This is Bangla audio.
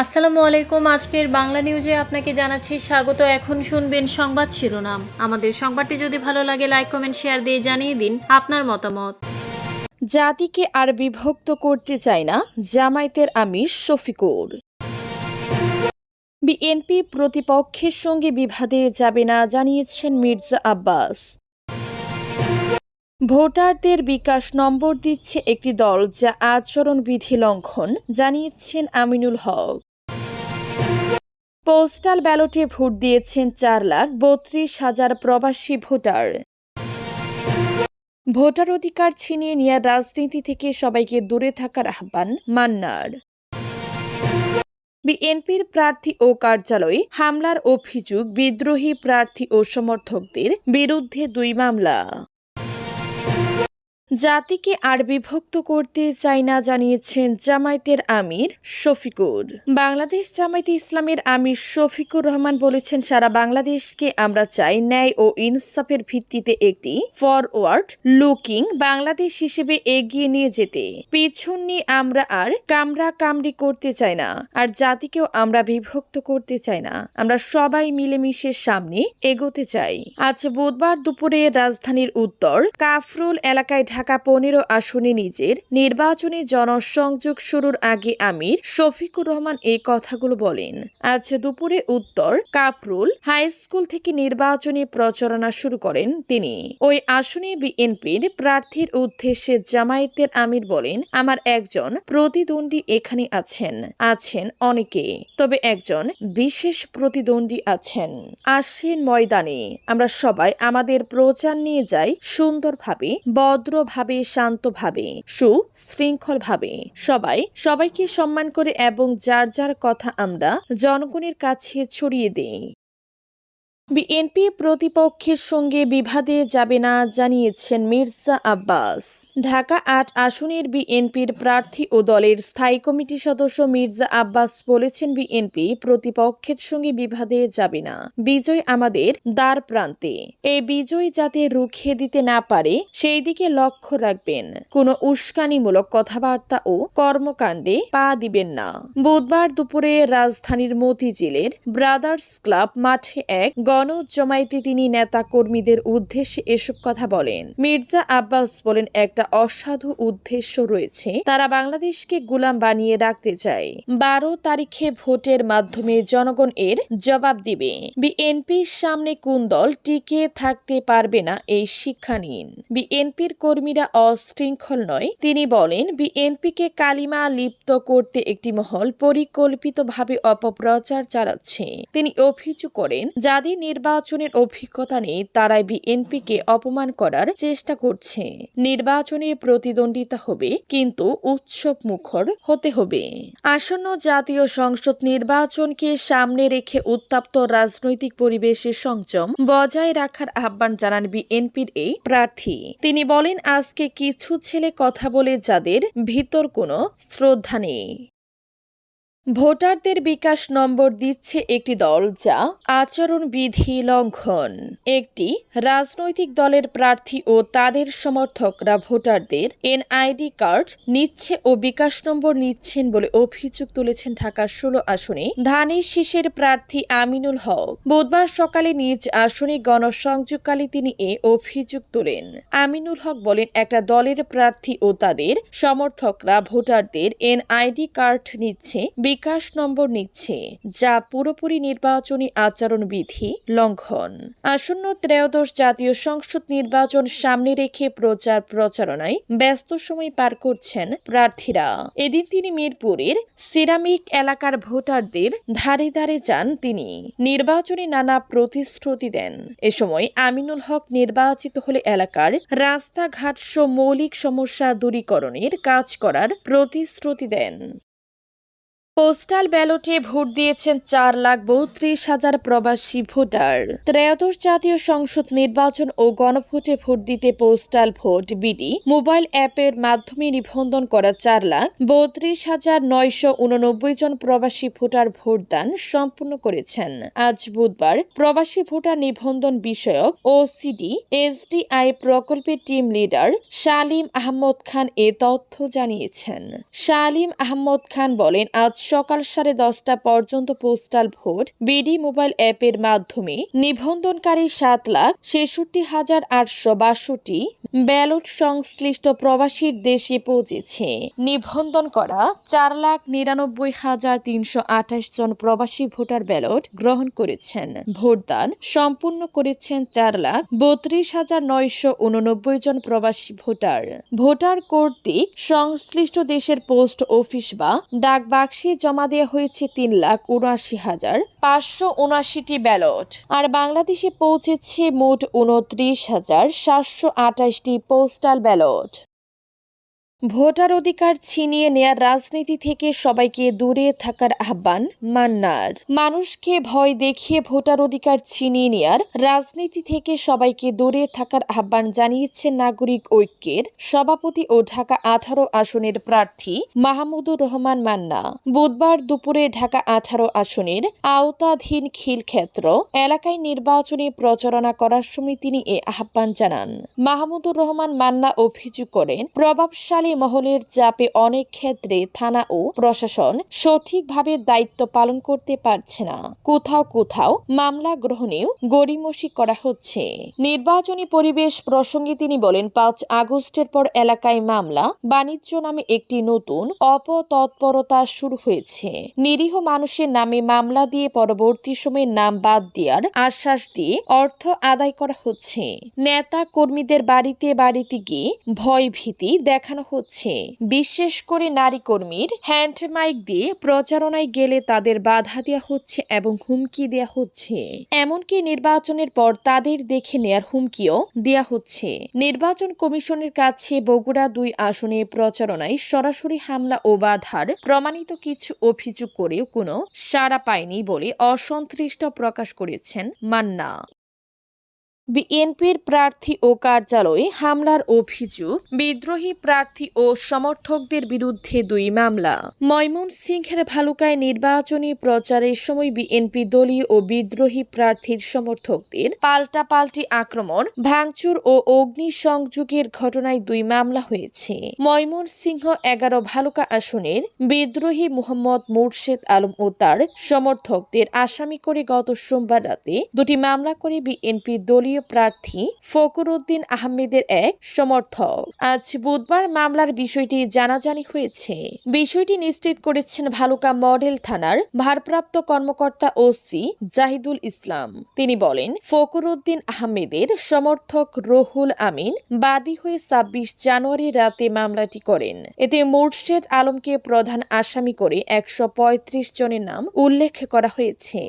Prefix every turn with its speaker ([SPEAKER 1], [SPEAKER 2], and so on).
[SPEAKER 1] আসসালামু আলাইকুম। আজকের বাংলা নিউজে আপনাকে জানাচ্ছি স্বাগত। এখন শুনবেন সংবাদ শিরোনাম। আমাদের সংবাদটি যদি ভালো লাগে, লাইক, কমেন্ট, শেয়ার দিয়ে জানিয়ে দিন আপনার মতামত।
[SPEAKER 2] জাতিকে আর বিভক্ত করতে চায় না জামায়াতের আমির শফিকুর। বিএনপি প্রতিপক্ষের সঙ্গে বিবাদে যাবে না জানিয়েছেন মির্জা আব্বাস। ভোটারদের বিকাশ নম্বর দিচ্ছে একটি দল যা আচরণবিধি লঙ্ঘন, জানিয়েছেন আমিনুল হক। পোস্টাল ব্যালটে ভোট দিয়েছেন চার লাখ বত্রিশ হাজার প্রবাসী ভোটার। ভোটার অধিকার ছিনিয়ে নেওয়ার রাজনীতি থেকে সবাইকে দূরে থাকার আহ্বান মান্নার। বিএনপির প্রার্থী ও কার্যালয়ে হামলার অভিযোগ বিদ্রোহী প্রার্থী ও সমর্থকদের বিরুদ্ধে দুই মামলা। জাতিকে আর বিভক্ত করতে চাই না জানিয়েছেন জামায়াতের আমির শফিকুর। বাংলাদেশ জামায়াতে ইসলামের আমির শফিকুর রহমান বলেছেন, সারা বাংলাদেশকে আমরা চাই ন্যায় ও ইনসাফের ভিত্তিতে একটি ফরওয়ার্ড লুকিং বাংলাদেশ হিসেবে এগিয়ে নিয়ে যেতে। পিছন নিয়ে আমরা আর কামরা কামড়ি করতে চাই না, আর জাতিকেও আমরা বিভক্ত করতে চাই না। আমরা সবাই মিলেমিশে সামনে এগোতে চাই। আজ বুধবার দুপুরে রাজধানীর উত্তর কাফরুল এলাকায় ঢাকা পনেরো আসনে নিজের নির্বাচনী জনসংযোগ শুরুর আগে আমির শফিকুর রহমান এই কথাগুলো বলেন। আজ দুপুরে উত্তর কাফরুল হাই স্কুল থেকে নির্বাচনী প্রচারণা শুরু করেন তিনি। ওই আসনে বিএনপির প্রার্থীর উদ্দেশ্যে জামায়াতের আমির বলেন, আমার একজন প্রতিদ্বন্দ্বী এখানে আছেন আছেন অনেকে, তবে একজন বিশেষ প্রতিদ্বন্দ্বী আছেন। আসেন ময়দানে, আমরা সবাই আমাদের প্রচার নিয়ে যাই সুন্দরভাবে ভদ্রভাবে শান্তভাবে সুশৃঙ্খলভাবে সবাই সবাইকে সম্মান করে এবং যার যার কথা আমরা জনগণের কাছে ছড়িয়ে দেই। বিএনপি প্রতিপক্ষের সঙ্গে বিবাদে যাবে না জানিয়েছেন মির্জা আব্বাস। ঢাকা আট আসনের বিএনপির প্রার্থী ও দলের স্থায়ী কমিটি সদস্য মির্জা আব্বাস বলেছেন, বিএনপি প্রতিপক্ষের সঙ্গে বিবাদে যাবে না। বিজয় আমাদের দ্বার প্রান্তে। এই বিজয় যাতে রুখিয়ে দিতে না পারে সেই দিকে লক্ষ্য রাখবেন। কোনো উস্কানিমূলক কথাবার্তা ও কর্মকাণ্ডে পা দিবেন না। বুধবার দুপুরে রাজধানীর মতিঝিলের ব্রাদার্স ক্লাব মাঠে এক গণজমায়েতে তিনি নেতা কর্মীদের উদ্দেশ্যে এসব কথা বলেন। মির্জা আব্বাস বলেন, একটা অসাধু উদ্দেশ্য রয়েছে। তারা বাংলাদেশকে গুলাম বানিয়ে রাখতে চায়। বারো তারিখে ভোটের মাধ্যমে জনগণ এর জবাব দিবে। বিএনপির সামনে কোন দল টিকে থাকতে পারবে না এই শিক্ষা নিন। বিএনপির কর্মীরা অশৃঙ্খল নয়। তিনি বলেন, বিএনপিকে কালিমা লিপ্ত করতে একটি মহল পরিকল্পিতভাবে অপপ্রচার চালাচ্ছে। তিনি অভিযোগ করেন, যাদের নির্বাচনের অভিজ্ঞতা নেই তারাই বিএনপিকে অপমান করার চেষ্টা করছে। নির্বাচনে প্রতিদ্বন্দ্বিতা হবে, কিন্তু উৎসব মুখর হতে হবে। আসন্ন জাতীয় সংসদ নির্বাচনকে সামনে রেখে উত্তপ্ত রাজনৈতিক পরিবেশে সংযম বজায় রাখার আহ্বান জানান বিএনপির এই প্রার্থী। তিনি বলেন, আজকে কিছু ছেলে কথা বলে যাদের ভিতর কোনো শ্রদ্ধা নেই। ভোটারদের বিকাশ নম্বর দিচ্ছে একটি দল যা আচরণবিধি লঙ্ঘন। একটি রাজনৈতিক দলের প্রার্থী ও তাদের সমর্থকরা ভোটারদের এনআইডি কার্ড নিচ্ছে ও বিকাশ নম্বর নিচ্ছেন বলে অভিযোগ তুলেছেন ঢাকা ষোলো আসনে ধানের শীষের প্রার্থী আমিনুল হক। বুধবার সকালে নিজ আসনে গণসংযোগকালে তিনি এ অভিযোগ তোলেন। আমিনুল হক বলেন, একটা দলের প্রার্থী ও তাদের সমর্থকরা ভোটারদের এনআইডি কার্ড নিচ্ছে বিকাশ নম্বর নিচ্ছে, যা পুরোপুরি নির্বাচনী আচরণবিধি লঙ্ঘন। আসন্ন ত্রয়োদশ জাতীয় সংসদ নির্বাচন সামনে রেখে প্রচার প্রচারণায় ব্যস্ত সময় পার করছেন প্রার্থীরা। এদিন তিনি মিরপুরের সিরামিক এলাকার ভোটারদের ধারে ধারে যান তিনি। নির্বাচনে নানা প্রতিশ্রুতি দেন। এ সময় আমিনুল হক নির্বাচিত হলে এলাকার রাস্তাঘাট সহ মৌলিক সমস্যা দূরীকরণের কাজ করার প্রতিশ্রুতি দেন। পোস্টাল ব্যালটে ভোট দিয়েছেন চার লাখ বত্রিশ হাজার প্রবাসী ভোটার। ত্রয়োদশ জাতীয় সংসদ নির্বাচন ও গণভোটে ভোট দিতে পোস্টাল ভোট। বিডি মোবাইল অ্যাপের মাধ্যমে নিবন্ধন করা চার লাখ বত্রিশ হাজার নয়শো উননব্বই জন প্রবাসী ভোটার ভোটদান সম্পূর্ণ করেছেন। আজ বুধবার প্রবাসী ভোটার নিবন্ধন বিষয়ক ও সিডি এসডিআই প্রকল্পের টিম লিডার শালিম আহমদ খান এ তথ্য জানিয়েছেন। শালিম আহমদ খান বলেন, আজ সকাল সাড়ে দশটা পর্যন্ত পোস্টাল ভোট বিডি মোবাইল অ্যাপের মাধ্যমে নিবন্ধনকারী সাত লাখ ছেষট্টি হাজার আটশো বাষট্টি ব্যালট সংশ্লিষ্ট প্রবাসীর দেশে পৌঁছেছে। নিবন্ধন করা চার লাখ নিরানব্বই হাজার তিনশো আঠাশ জন প্রবাসী ভোটার ব্যালট গ্রহণ করেছেন। ভোটদান সম্পূর্ণ করেছেন চার লাখ বত্রিশ হাজার নয়শো উননব্বই জন প্রবাসী ভোটার। ভোটার কর্তৃক সংশ্লিষ্ট দেশের পোস্ট অফিস বা ডাক বাক্সে জমা দেওয়া হয়েছে তিন লাখ উনআশি হাজার পাঁচশো উনআশিটি ব্যালট। আর বাংলাদেশে পৌঁছেছে মোট উনত্রিশ হাজার সাতশো আঠাশটি পোস্টাল ব্যালট। ভোটার অধিকার ছিনিয়ে নেয়ার রাজনীতি থেকে সবাইকে দূরে থাকার আহ্বান মান্নার। মানুষকে ভয় দেখিয়ে ভোটার অধিকার ছিনিয়ে নেয়ার রাজনীতি থেকে সবাইকে দূরে থাকার আহ্বান জানিয়েছেন নাগরিক ঐক্যের সভাপতি ও ঢাকা আঠারো আসনের প্রার্থী মাহমুদুর রহমান মান্না। বুধবার দুপুরে ঢাকা আঠারো আসনের আওতাধীন খিলক্ষেত্র এলাকায় নির্বাচনী প্রচারণা করার সময় তিনি এ আহ্বান জানান। মাহমুদুর রহমান মান্না অভিযোগ করেন, প্রভাবশালী মহলের চাপে অনেক ক্ষেত্রে থানা ও প্রশাসন সঠিকভাবে দায়িত্ব পালন করতে পারছে না। কোথাও কোথাও মামলা গ্রহণেও গড়িমসি করা হচ্ছে। নির্বাচনী পরিবেশ প্রসঙ্গে তিনি বলেন, পাঁচ আগস্টের পর এলাকায় মামলা, বাণিজ্য নামে একটি নতুন অপতৎপরতা শুরু হয়েছে। নিরীহ মানুষের নামে মামলা দিয়ে পরবর্তী সময়ে নাম বাদ দেওয়ার আশ্বাস দিয়ে অর্থ আদায় করা হচ্ছে। নেতা কর্মীদের বাড়িতে বাড়িতে গিয়ে ভয় ভীতি দেখানো হচ্ছে। বিশেষ করে নারী কর্মীর হ্যান্ড মাইক দিয়ে প্রচারণায় গেলে তাদের বাধা দেওয়া হচ্ছে এবং হুমকি দেওয়া হচ্ছে। এমনকি নির্বাচনের পর তাদের দেখে নেয়ার হুমকিও দেওয়া হচ্ছে। নির্বাচন কমিশনের কাছে বগুড়া দুই আসনে প্রচারণায় সরাসরি হামলা ও বাধার প্রমাণিত কিছু অভিযোগ করেও কোনো সাড়া পায়নি বলে অসন্তুষ্ট প্রকাশ করেছেন মান্না। বিএনপির প্রার্থী ও কার্যালয়ে হামলার অভিযোগ, বিদ্রোহী প্রার্থী ও সমর্থকদের বিরুদ্ধে দুই মামলা। ময়মনসিংহের ভালুকায় নির্বাচনী প্রচারের সময় বিএনপি দলীয় ও বিদ্রোহী প্রার্থীর সমর্থকদের পাল্টাপাল্টি আক্রমণ, ভাঙচুর ও অগ্নিসংযোগের ঘটনায় দুই মামলা হয়েছে। ময়মনসিংহ এগারো ভালুকা আসনের বিদ্রোহী মোহাম্মদ মুর্শেদ আলম ও তার সমর্থকদের আসামি করে গত সোমবার রাতে দুটি মামলা করে বিএনপি দলীয় প্রার্থী ফকরুদ্দিন আহমেদের এক সমর্থক। আজ বুধবার মামলার বিষয়টি জানাজানি হয়েছে। বিষয়টি নিশ্চিত করেছেন ভালুকা মডেল থানার ভারপ্রাপ্ত কর্মকর্তা ওসি জাহিদুল ইসলাম। তিনি বলেন ফকরুদ্দিন আহমেদের সমর্থক রহুল আমিন বাদী হয়ে ছাব্বিশ জানুয়ারি রাতে মামলাটি করেন। এতে মোর্শেদ আলমকে প্রধান আসামি করে একশো পঁয়ত্রিশ জনের নাম উল্লেখ করা হয়েছে।